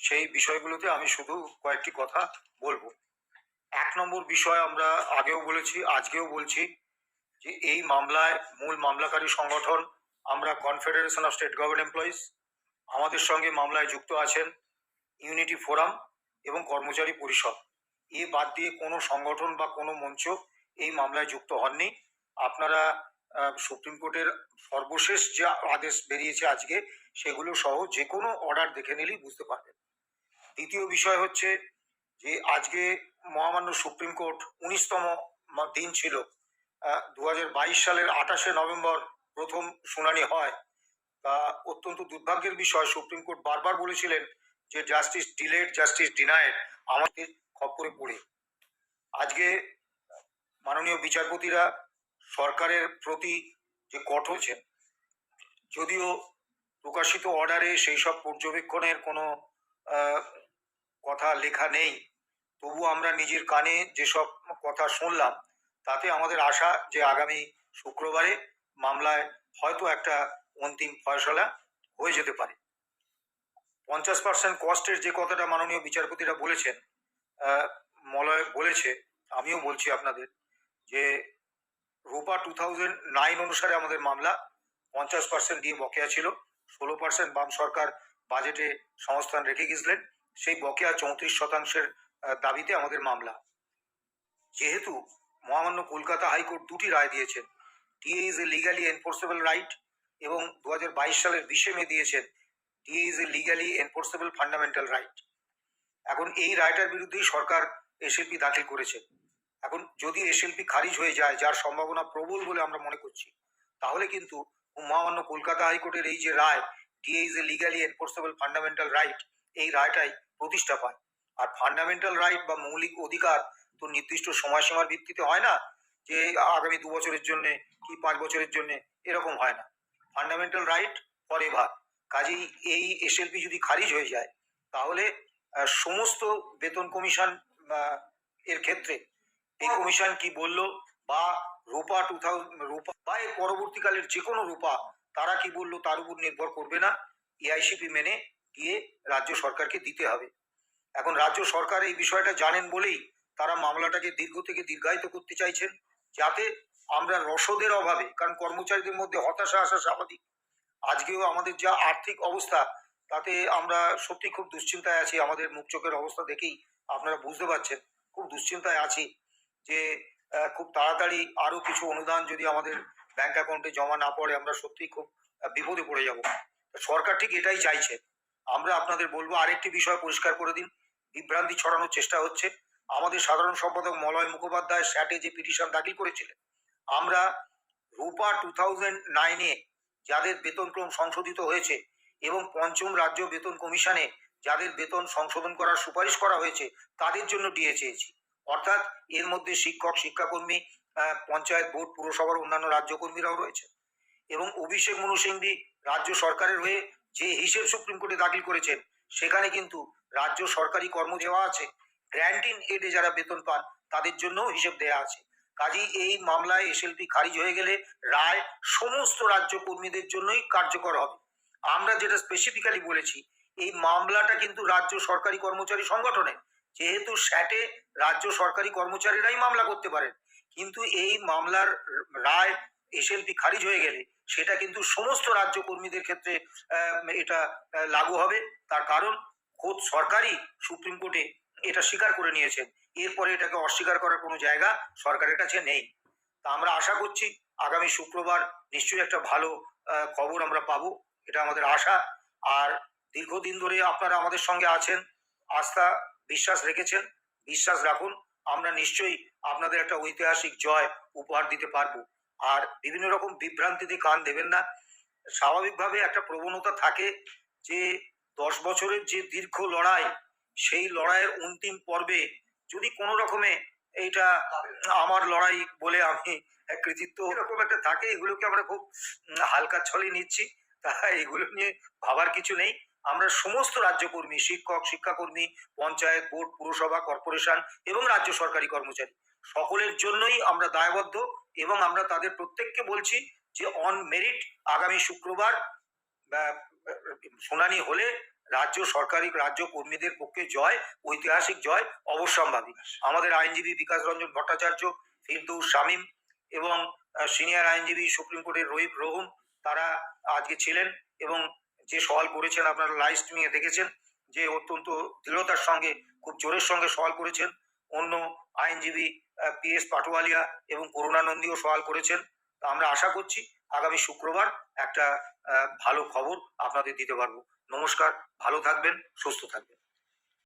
সেই বিষয়গুলোতে আমি শুধু কয়েকটি কথা বলব। এক নম্বর বিষয় আমরা আগেও বলেছি, আজকেও বলছি যে এই মামলায় মূল মামলাকারী সংগঠন আমরা confederation of state government employees আমাদের সঙ্গে মামলায় যুক্ত আছেন ইউনিটি ফোরাম এবং কর্মচারী পরিষদ। এ বাদ দিয়ে কোনো সংগঠন বা কোনো মঞ্চ এই মামলায় যুক্ত হননি। আপনারা সুপ্রিম কোর্টের সর্বশেষ যে আদেশ বেরিয়েছে আজকে, সেগুলো সহ যে কোনো অর্ডার দেখে নিলেই বুঝতে পারবেন। দ্বিতীয় বিষয় হচ্ছে যে আজকে মহামান্য সুপ্রিম কোর্ট উনিশতম দিন ছিল দু হাজার বাইশ সালের আঠাশে নভেম্বর প্রথম শুনানি হয়। তা অত্যন্ত দুর্ভাগ্যের বিষয়, সুপ্রিম কোর্ট বারবার বলেছিলেন যে জাস্টিস ডিলেড, জাস্টিস ডিনায়েড আমাদের খপ্পরে পড়ে। আজকে মাননীয় বিচারপতিরা সরকারের প্রতি যে কঠোর যদিও প্রকাশিত অর্ডারে সেই সব পর্যবেক্ষণের কোনো কথা লেখা নেই। তবু আমরা নিজের কানে যেসব কথা শুনলাম, তাতে আমাদের আশা যে আগামী শুক্রবারে মামলায় হয়তো একটা অন্তিম ফয়সলা হয়ে যেতে পারে। পঞ্চাশ পার্সেন্ট কস্টের যে কথাটা মাননীয় বিচারপতিরা বলেছেন মলয় বলেছে, আমিও বলছি আপনাদের যে রূপা টু থাউজেন্ড নাইন অনুসারে আমাদের মামলা পঞ্চাশ পার্সেন্ট দিয়ে বকেয়া ছিল, ষোলো পার্সেন্ট বাম সরকার বাজেটে সংস্থান রেখে গেছিলেন সেই বকেয়া চৌত্রিশ শতাংশের দাবিতে আমাদের মামলা। যেহেতু মহামান্য কলকাতা হাইকোর্ট দুটি রায় দিয়েছেন, TA is a legally enforceable right এবং দু হাজার বাইশ সালের বিশে মে দিয়েছেন, TA is a legally enforceable fundamental right এখন এই রায়টার বিরুদ্ধেই সরকার এসএলপি দাখিল করেছে। এখন যদি এসএলপি খারিজ হয়ে যায়, যার সম্ভাবনা প্রবল বলে আমরা মনে করছি, তাহলে কিন্তু মহামান্য কলকাতা হাইকোর্টের এই যে রায়, TA is a legally enforceable fundamental right এই রায়টাই প্রতিষ্ঠা পায়। আর ফান্ডামেন্টাল রাইট বা মৌলিক অধিকার তো নির্দিষ্ট সময়সীমার ভিত্তিতে হয় না যে আগামী দু বছরের জন্য কি পাঁচ বছরের জন্য এরকম হয় না। ফান্ডামেন্টাল রাইট ফর এভার কাজেই এই এসএলপি যদি খারিজ হয়ে যায়, তাহলে সমস্ত বেতন কমিশন এর ক্ষেত্রে এই কমিশন কি বলল বা রূপা টু রূপা বা এর পরবর্তীকালের যে কোনো রূপা, তারা কি বলল তার উপর নির্ভর করবে না। এআইসিপি মেনে গিয়ে রাজ্য সরকারকে দিতে হবে। এখন রাজ্য সরকার এই বিষয়টা জানেন বলেই তারা মামলাটাকে দীর্ঘ থেকে দীর্ঘায়িত করতে চাইছেন, যাতে আমরা রসদের অভাবে, কারণ কর্মচারীদের মধ্যে হতাশা আসা স্বাভাবিক। আজকেও আমাদের যা আর্থিক অবস্থা, তাতে আমরা সত্যি খুব দুশ্চিন্তায় আছি। আমাদের মুখ চোখের অবস্থা দেখেই আপনারা বুঝতে পারছেন, খুব দুশ্চিন্তায় আছি যে খুব তাড়াতাড়ি আরও কিছু অনুদান যদি আমাদের ব্যাংক অ্যাকাউন্টে জমা না পড়ে, আমরা সত্যিই খুব বিপদে পড়ে যাব। সরকার ঠিক এটাই চাইছে। আমরা আপনাদের বলব আরেকটি বিষয় পরিষ্কার করে দিন। বিভ্রান্তি ছড়ানোর চেষ্টা হচ্ছে। আমাদের সাধারণ সম্পাদক মলয় মুখোপাধ্যায় স্যাটে যে পিটিশন দাখিল করেছিলেন, আমরা রূপা টু থাউজেন্ড নাইনে যাদের বেতনক্রম সংশোধিত হয়েছে এবং পঞ্চম রাজ্য বেতন কমিশনে যাদের বেতন সংশোধন করার সুপারিশ করা হয়েছে, তাদের জন্য ডিএ চেয়েছি। অর্থাৎ এর মধ্যে শিক্ষক, শিক্ষাকর্মী পঞ্চায়েত বোর্ড, পুরসভার অন্যান্য রাজ্যকর্মীরাও রয়েছে। এবং অভিষেক মনু সিংভি রাজ্য সরকারের হয়ে যে হিসেব সুপ্রিম কোর্টে দাখিল করেছেন, সেখানে কিন্তু রাজ্য সরকারি কর্ম দেওয়া আছে। গ্র্যান্টিন এডে যারা বেতন পান, তাদের জন্যও হিসেব দেওয়া আছে। কাজেই এই মামলায় এসএলপি খারিজ হয়ে গেলে রায় সমস্ত রাজ্য কর্মীদের জন্যই কার্যকর হবে। আমরা যেটা স্পেসিফিক্যালি বলেছি, এই মামলাটা কিন্তু রাজ্য সরকারি কর্মচারী সংগঠনের। যেহেতু স্যাটে রাজ্য সরকারি কর্মচারীরাই মামলা করতে পারেন, কিন্তু এই মামলার রায় এসএলপি খারিজ হয়ে গেলে সেটা কিন্তু সমস্ত রাজ্য কর্মীদের ক্ষেত্রে এটা লাগু হবে। তার কারণ, খোদ সরকারই সুপ্রিম কোর্টে এটা স্বীকার করে নিয়েছেন। এরপরে এটাকে অস্বীকার করার কোনো জায়গা সরকারের কাছে নেই। তা আমরা আশা করছি, আগামী শুক্রবার নিশ্চয়ই একটা ভালো খবর আমরা পাবো। এটা আমাদের আশা। আর দীর্ঘদিন ধরে আপনারা আমাদের সঙ্গে আছেন, আস্থা, বিশ্বাস রেখেছেন। বিশ্বাস রাখুন, আমরা নিশ্চয়ই আপনাদের একটা ঐতিহাসিক জয় উপহার দিতে পারব। আর বিভিন্ন রকম বিভ্রান্তিতে কান দেবেন না। স্বাভাবিকভাবে একটা প্রবণতা থাকে যে, দশ বছরের যে দীর্ঘ লড়াই, সেই লড়াইয়ের অন্তিম পর্বে যদি কোনো রকমে এইটা আমার লড়াই বলে আমি কৃতিত্ব এরকম একটা থাকে, এগুলোকে আমরা খুব হালকা ছলে নিচ্ছি। তা এগুলো নিয়ে ভাবার কিছু নেই। আমরা সমস্ত রাজ্যকর্মী শিক্ষক শিক্ষাকর্মী পঞ্চায়েত বোর্ড পুরসভা কর্পোরেশন এবং রাজ্য সরকারি কর্মচারী সকলের জন্যই আমরা দায়বদ্ধ এবং আমরা তাদের প্রত্যেককে বলছি যে অন মেরিট আগামী শুক্রবার শুনানি হলে রাজ্য সরকারি রাজ্য কর্মীদের পক্ষে জয় ঐতিহাসিক জয় অবশ্যম্ভাবী। আমাদের আইনজীবী বিকাশ রঞ্জন ভট্টাচার্য ফিরদৌস শামীম এবং সিনিয়র আইনজীবী সুপ্রিম কোর্টের রহিব রহুম তারা আজকে ছিলেন এবং যে সওয়াল করেছেন আপনারা লাইভ স্ট্রিমিংয়ে দেখেছেন, যে অত্যন্ত দৃঢ়তার সঙ্গে, খুব জোরের সঙ্গে সওয়াল করেছেন। অন্য আইনজীবী পি এস পাটোয়ালিয়া এবং করুণানন্দীও সওয়াল করেছেন। আমরা আশা করছি আগামী শুক্রবার একটা ভালো খবর আপনাদের দিতে পারব। নমস্কার, ভালো থাকবেন, সুস্থ থাকবেন।